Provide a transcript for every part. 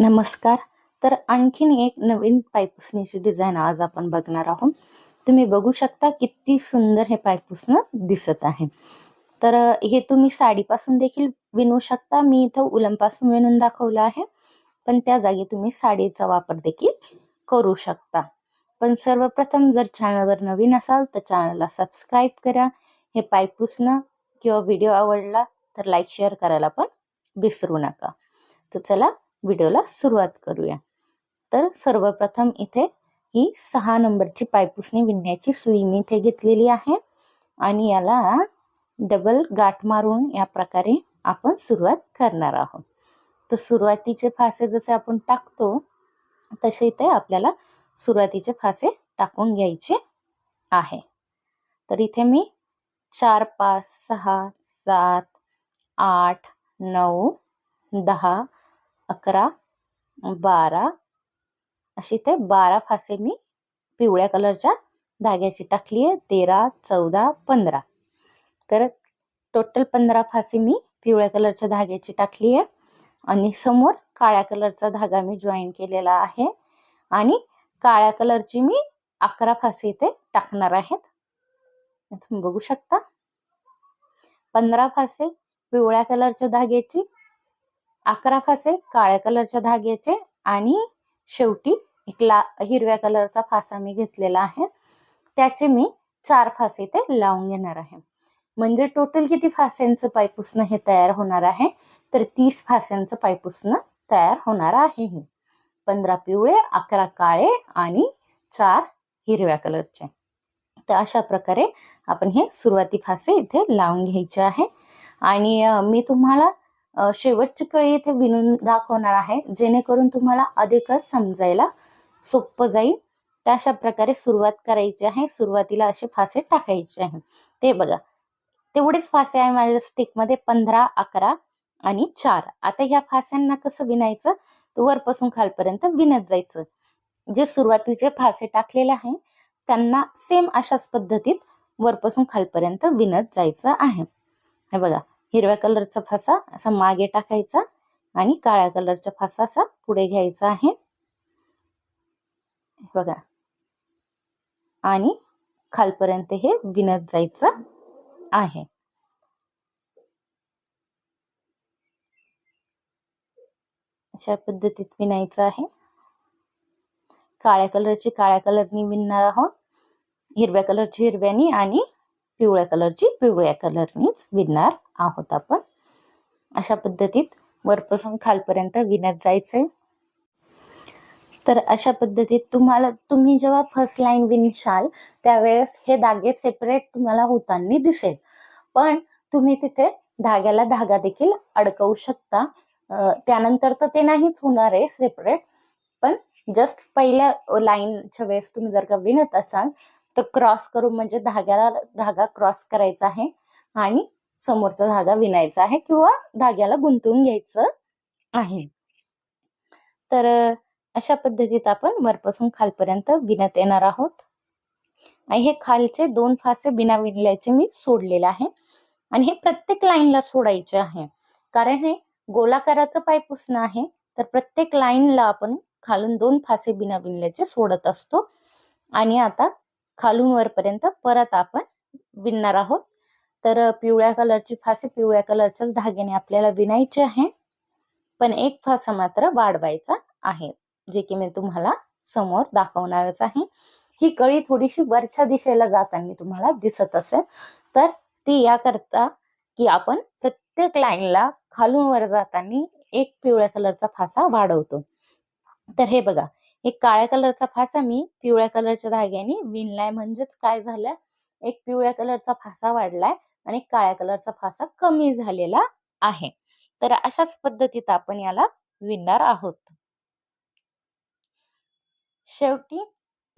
नमस्कार. तर आणखीन एक नवीन पायपुसणीची डिझाईन आज आपण बघणार आहोत. तुम्ही बघू शकता किती सुंदर हे पायपुसणं दिसत आहे. तर हे तुम्ही साडीपासून देखील विणू शकता. मी इथं उलमपासून विणून दाखवलं आहे. पण त्या जागी तुम्ही साडीचा वापर देखील करू शकता. पण सर्वप्रथम जर चॅनलवर नवीन असाल तर चॅनलला सबस्क्राईब करा. हे पायपुसणं किंवा व्हिडिओ आवडला तर लाईक शेअर करायला पण विसरू नका. तर चला व्हिडिओला सुरुवात करूया. तर सर्वप्रथम इथे ही सहा नंबरची पायपुसणी विणण्याची सुई मी इथे घेतलेली आहे. आणि याला डबल गाठ मारून या प्रकारे आपण सुरुवात करणार आहोत. तर सुरुवातीचे फासे जसे आपण टाकतो तसे इथे आपल्याला सुरुवातीचे फासे टाकून घ्यायचे आहे. तर इथे मी चार पाच सहा सात आठ नऊ दहा अकरा बारा अशी ते बारा फासे मी पिवळ्या कलरच्या धाग्याची टाकली आहे तेरा चौदा पंधरा. तर टोटल पंधरा फासे मी पिवळ्या कलरच्या धाग्याची टाकली आहे आणि समोर काळ्या कलरचा धागा मी जॉईन केलेला आहे. आणि काळ्या कलरची मी अकरा फासे इथे टाकणार आहेत. तुम्ही बघू शकता. पंधरा फासे पिवळ्या कलरच्या धाग्याची अकरा फासे काळ्या कलरच्या धाग्याचे आणि शेवटी एक ला हिरव्या कलरचा फासा मी घेतलेला आहे. त्याचे मी चार फासे ते लावून घेणार आहे. म्हणजे टोटल किती फास्यांचं पायपुसणं हे तयार होणार आहे? तर तीस फास्यांचं पायपुसणं तयार होणार आहे हे. पंधरा पिवळे अकरा काळे आणि चार हिरव्या कलरचे. तर अशा प्रकारे आपण हे सुरुवाती फासे इथे लावून घ्यायचे आहे. आणि मी तुम्हाला शेवटची कळी इथे विणून दाखवणार आहे. जेणेकरून तुम्हाला अधिकच समजायला सोपं जाईल. तर अशा प्रकारे सुरुवात करायची आहे. सुरुवातीला असे फासे टाकायचे आहे. ते बघा. तेवढेच फासे आहे माझ्या स्टिकमध्ये पंधरा अकरा आणि चार. आता ह्या फास्यांना कसं विणायचं? तर वरपासून खालपर्यंत विणत जायचं. जे सुरुवातीचे फासे टाकलेले आहे त्यांना सेम अशाच पद्धतीत वरपासून खालपर्यंत विणत जायचं आहे. हे बघा. हिरव्या कलरचा फासा असा मागे टाकायचा आणि काळ्या कलरचा फासा असा पुढे घ्यायचा आहे. बघा. आणि खालपर्यंत हे विणत जायचं आहे. अशा पद्धतीत विणायचं आहे. काळ्या कलरची काळ्या कलरनी विणणार आहोत. हिरव्या कलरची हिरव्यानी आणि पिवळ्या कलरची पिवळ्या कलरनीच विणणार आहोत आपण. अशा पद्धतीत वरपासून खालपर्यंत विणत जायचंय. तर अशा पद्धतीत तुम्हाला तुम्ही जेव्हा फर्स्ट लाईन विणशाल त्यावेळेस हे धागे सेपरेट तुम्हाला होताना दिसेल. पण तुम्ही तिथे धाग्याला धागा देखील अडकवू शकता. त्यानंतर तर ते नाहीच होणार आहे सेपरेट पण जस्ट पहिल्या लाईनच्या वेळेस तुम्ही जर का विणत असाल तर क्रॉस करून म्हणजे धाग्याला धागा क्रॉस करायचा आहे. आणि समोरचा धागा विणायचा आहे किंवा धाग्याला गुंतवून घ्यायचं आहे. तर अशा पद्धतीत आपण वरपासून खालपर्यंत विणत येणार आहोत. आणि हे खालचे दोन फासे बिना विणल्याचे मी सोडलेले आहे. आणि हे प्रत्येक लाईनला सोडायचे आहे. कारण हे गोलाकाराचं पायपुसणं आहे तर प्रत्येक लाईनला आपण खालून दोन फासे बिना विणल्याचे सोडत असतो. आणि आता खालून वरपर्यंत परत आपण विणणार आहोत. तर पिवळ्या कलरची फासी पिवळ्या कलरच्याच धाग्याने आपल्याला विणायची आहे. पण एक फासा मात्र वाढवायचा आहे जे की मी तुम्हाला समोर दाखवणारच आहे. ही कळी थोडीशी वरच्या दिशेला जाताना तुम्हाला दिसत असेल तर ती याकरता की आपण प्रत्येक लाईनला खालून वर जाताना एक पिवळ्या कलरचा फासा वाढवतो. तर हे बघा एक काळ्या कलरचा फासा मी पिवळ्या कलरच्या धाग्याने विणलाय. म्हणजेच काय झालं? एक पिवळ्या कलरचा फासा वाढलाय. आणि काळ्या कलरचा फासा कमी झालेला आहे. तर अशाच पद्धतीत आपण याला विणणार आहोत. शेवटी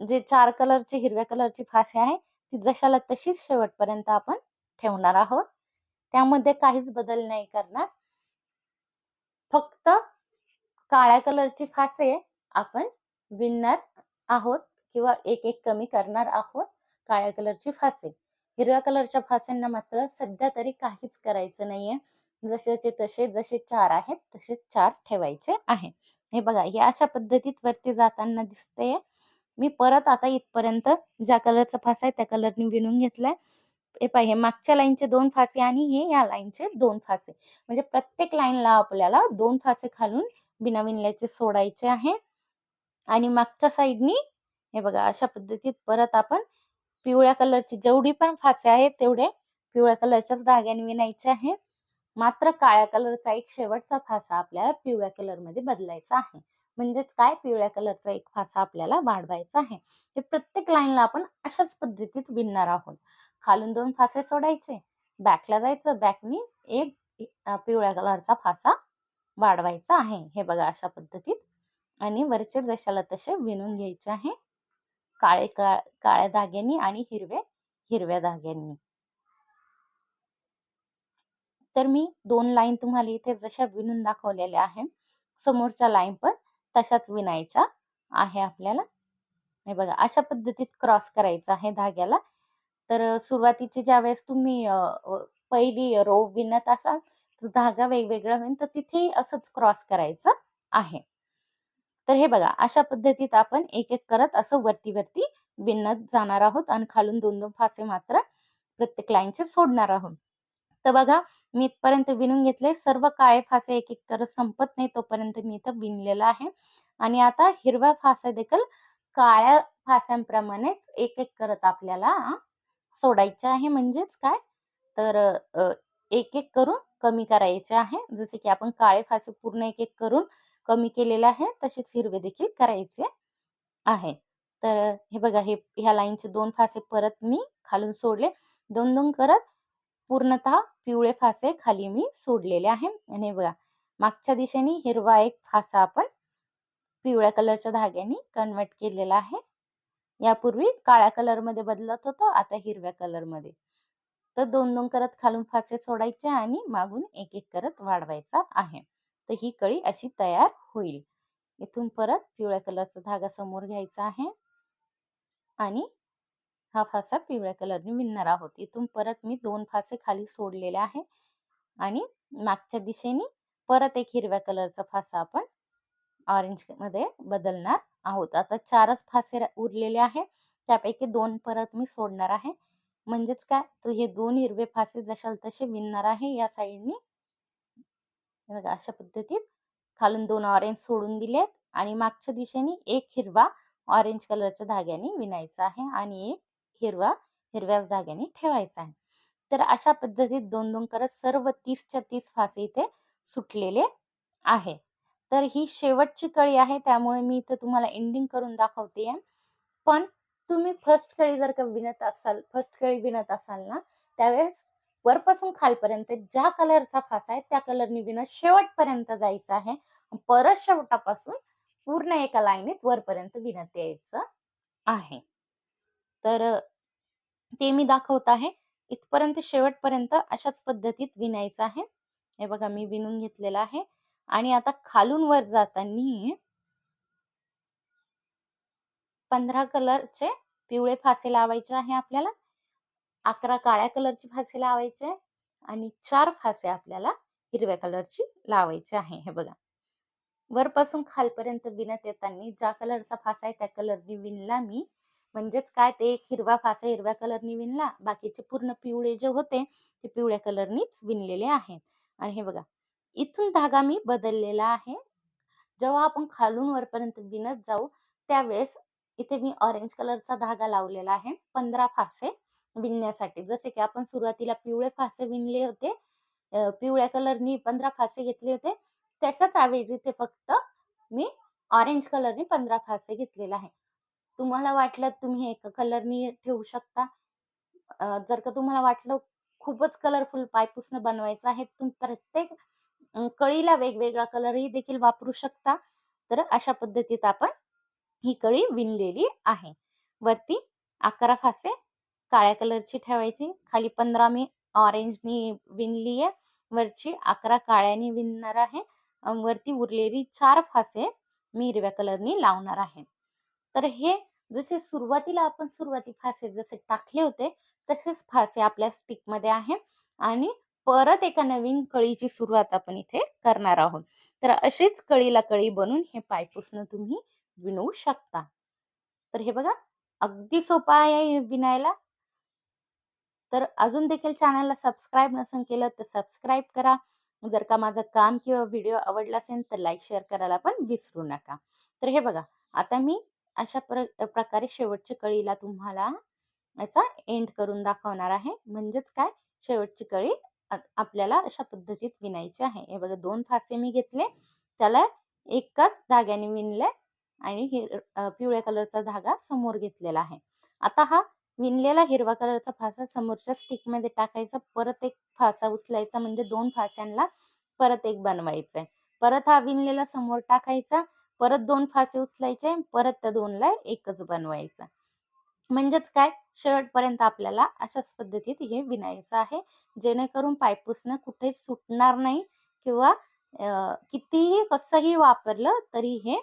जे चार कलरचे हिरव्या कलरची फासे आहे ती जशाला तशीच शेवटपर्यंत आपण ठेवणार आहोत. त्यामध्ये काहीच बदल नाही करणार. फक्त काळ्या कलरची फासे आपण विणणार आहोत किंवा एक एक कमी करणार आहोत काळ्या कलरची फासे. हिरव्या कलरच्या फास्यांना मात्र सध्या तरी काहीच करायचं नाहीये. जसेचे तसे जसे चार आहेत तसे चार ठेवायचे आहे. हे बघा हे अशा पद्धतीत वरती जाताना दिसतंय. मी परत आता इथपर्यंत ज्या कलरचा फासा आहे त्या कलरनी विणून घेतलाय. हे पाहिजे मागच्या लाईनचे दोन फासे आणि हे या लाईनचे दोन फासे म्हणजे प्रत्येक लाईनला आपल्याला दोन फासे खालून बिना विणल्याचे सोडायचे आहे. आणि मागच्या साईडनी हे बघा अशा पद्धतीत परत आपण पिवळ्या कलरची जेवढी पण फासे आहेत तेवढे पिवळ्या कलरच्याच धाग्याने विणायचे आहे. मात्र काळ्या कलरचा एक शेवटचा फासा आपल्याला पिवळ्या कलरमध्ये बदलायचा आहे. म्हणजेच काय? पिवळ्या कलरचा एक फासा आपल्याला वाढवायचा आहे. हे प्रत्येक लाईनला आपण अशाच पद्धतीत विणणार आहोत. खालून दोन फासे सोडायचे. बॅकला जायचं. बॅकनी एक पिवळ्या कलरचा फासा वाढवायचा आहे. हे बघा अशा पद्धतीत. आणि वरचे जशाला तसे विणून घ्यायचे आहे. काळे का काळ्या धाग्यांनी आणि हिरवे हिरव्या धाग्यांनी. तर मी दोन लाईन तुम्हाला इथे जशा विणून दाखवलेल्या आहे समोरच्या लाईन पण तशाच विणायच्या आहे आपल्याला. हे बघा अशा पद्धतीत क्रॉस करायचा आहे धाग्याला. तर सुरुवातीची ज्या वेळेस तुम्ही पहिली रो विणत असाल तर धागा वेगवेगळा होईल तर तिथे असंच क्रॉस करायचं आहे. तर हे बघा अशा पद्धतीत आपण एक एक करत असं वरती वरती विणत जाणार आहोत आणि खालून दोन दोन फासे मात्र प्रत्येक लाईनचे सोडणार आहोत. तर बघा मी इथपर्यंत विणून घेतले. सर्व काळे फासे एक एक करत संपत नाही तोपर्यंत मी इथं विणलेलं आहे. आणि आता हिरव्या फासा देखील काळ्या फास्यांप्रमाणेच एक एक करत आपल्याला सोडायचे आहे. म्हणजेच काय? तर एक एक करून कमी करायचे आहे. जसे की आपण काळे फासे पूर्ण एक एक करून कमी केलेलं आहे तसेच हिरवे देखील करायचे आहे. तर हे बघा हे ह्या लाईनचे दोन फासे परत मी खालून सोडले. दोन दोन करत पूर्णतः पिवळे फासे खाली मी सोडलेले आहे. आणि हे बघा मागच्या दिशेने हिरवा एक फासा आपण पिवळ्या कलरच्या धाग्याने कन्वर्ट केलेला आहे. यापूर्वी काळ्या कलरमध्ये बदलत होतो आता हिरव्या कलरमध्ये. तर दोन दोन करत खालून फासे सोडायचे आणि मागून एक एक करत वाढवायचा आहे. तर ही कळी अशी तयार होईल. इथून परत पिवळ्या कलरचा धागा समोर घ्यायचा आहे. आणि हा फासा पिवळ्या कलरने विणणार आहोत. इथून परत मी दोन फासे खाली सोडलेले आहे. आणि मागच्या दिशेने परत एक हिरव्या कलरचा फासा आपण ऑरेंजमध्ये बदलणार आहोत. आता चारच फासे उरलेले आहे. त्यापैकी दोन परत मी सोडणार आहे. म्हणजेच काय? तर हे दोन हिरवे फासे जशाल तसे विणणार आहे या साईडनी हे बघा अशा पद्धतीत खालून दोन ऑरेंज सोडून दिलेत आणि मागच्या दिशेने एक हिरवा ऑरेंज कलरच्या धाग्याने विणायचा आहे आणि एक हिरवा हिरव्याच धाग्याने ठेवायचा आहे. तर अशा पद्धतीत दोन दोन करत सर्व तीसच्या तीस फासे इथे सुटलेले आहे. तर ही शेवटची कळी आहे त्यामुळे मी इथे तुम्हाला एंडिंग करून दाखवते. पण तुम्ही फर्स्ट कळी जर का विणत असाल फर्स्ट कळी विणत असाल ना त्यावेळेस वरपासून खालपर्यंत ज्या कलरचा फासा आहे त्या कलरने विणत शेवटपर्यंत जायचं आहे. परत शेवटापासून पूर्ण एका लाईनीत वरपर्यंत विणत यायचं आहे. तर ते मी दाखवत आहे. इथपर्यंत शेवटपर्यंत अशाच पद्धतीत विणायचं आहे. हे बघा मी विणून घेतलेलं आहे. आणि आता खालून वर जाताना पंधरा कलरचे पिवळे फासे लावायचे आहे आपल्याला. अकरा काळ्या कलरची फासे लावायचे आणि चार फासे आपल्याला हिरव्या कलरची लावायचे आहे. हे बघा. वरपासून खालपर्यंत विणत येताना ज्या कलरचा फासा आहे त्या कलरनी विणला मी. म्हणजेच काय? ते एक हिरवा फासा हिरव्या कलरनी विणला. बाकीचे पूर्ण पिवळे जे होते ते पिवळ्या कलरनीच विणलेले आहेत. आणि हे बघा. इथून धागा मी बदललेला आहे. जेव्हा आपण खालून वरपर्यंत विणत जाऊ त्यावेळेस इथे मी ऑरेंज कलरचा धागा लावलेला आहे. पंधरा फासे विणण्यासाठी. जसे की आपण सुरुवातीला पिवळे फासे विणले होते पिवळ्या कलरनी पंधरा फासे घेतले होते. त्याच्याच ऐवजी ते फक्त मी ऑरेंज कलरनी पंधरा फासे घेतलेला आहे. तुम्हाला वाटलं तुम्ही एक कलरनी ठेवू शकता? जर का तुम्हाला वाटलं खूपच कलरफुल पायपुसणं बनवायचं आहे तुम्ही प्रत्येक कळीला वेगवेगळा कलरही देखील वापरू शकता. तर अशा पद्धतीत आपण ही कळी विणलेली आहे. वरती अकरा फासे काळ्या कलरची ठेवायची. खाली पंधरा मी ऑरेंजनी विणली आहे. वरची अकरा काळ्यानी विणणार आहे. वरती उरलेली चार फासे मी हिरव्या कलरनी लावणार आहे. तर हे जसे सुरुवातीला आपण सुरुवाती फासे जसे टाकले होते तसेच फासे आपल्या स्टिकमध्ये आहे. आणि परत एका नवीन कळीची सुरुवात आपण इथे करणार आहोत. तर अशीच कळीला कळी बनवून हे पायपुसणं तुम्ही विणू शकता. तर हे बघा अगदी सोपं आहे विणायला. तर अजून देखील चॅनलला सबस्क्राईब नसेल केलं तर सबस्क्राईब करा. जर का माझं काम किंवा व्हिडिओ आवडला असेल तर लाईक शेअर करायला पण विसरू नका. तर हे बघा आता मी अशा प्र प्रकारे शेवटच्या कळीला तुम्हाला याचा एंड करून दाखवणार आहे. म्हणजेच काय? शेवटची कळी आपल्याला अशा पद्धतीत विणायची आहे. हे बघा दोन फासे मी घेतले. त्याला एकाच धाग्याने विणले आणि पिवळ्या कलरचा धागा समोर घेतलेला आहे. आता हा विणलेला हिरवा कलरचा फासा समोरच्या स्टिकमध्ये टाकायचा. परत एक फासा उचलायचा म्हणजे दोन फास्यांना परत एक बनवायचा आहे परत हा विणलेला समोर टाकायचा. परत दोन फासे उचलायचे परत त्या दोनला एकच बनवायचा. म्हणजेच काय? शेवटपर्यंत आपल्याला अशाच पद्धतीत हे विणायचं आहे. जेणेकरून पायपुसणं कुठेच सुटणार नाही किंवा कितीही कसंही वापरलं तरी हे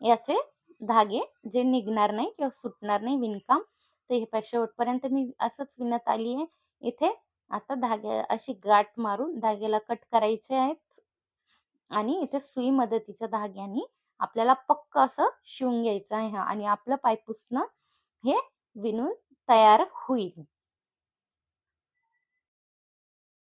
याचे धागे जे निघणार नाही किंवा सुटणार नाही विणकाम तर हे पाय शेवटपर्यंत मी असंच विणत आली आहे. इथे आता धागे अशी गाठ मारून धाग्याला कट करायचे आहेत. आणि इथे सुई मदतीच्या धाग्याने आपल्याला पक्क असं शिवून घ्यायचं आहे. आणि आपलं पायपुसणं हे विणून तयार होईल.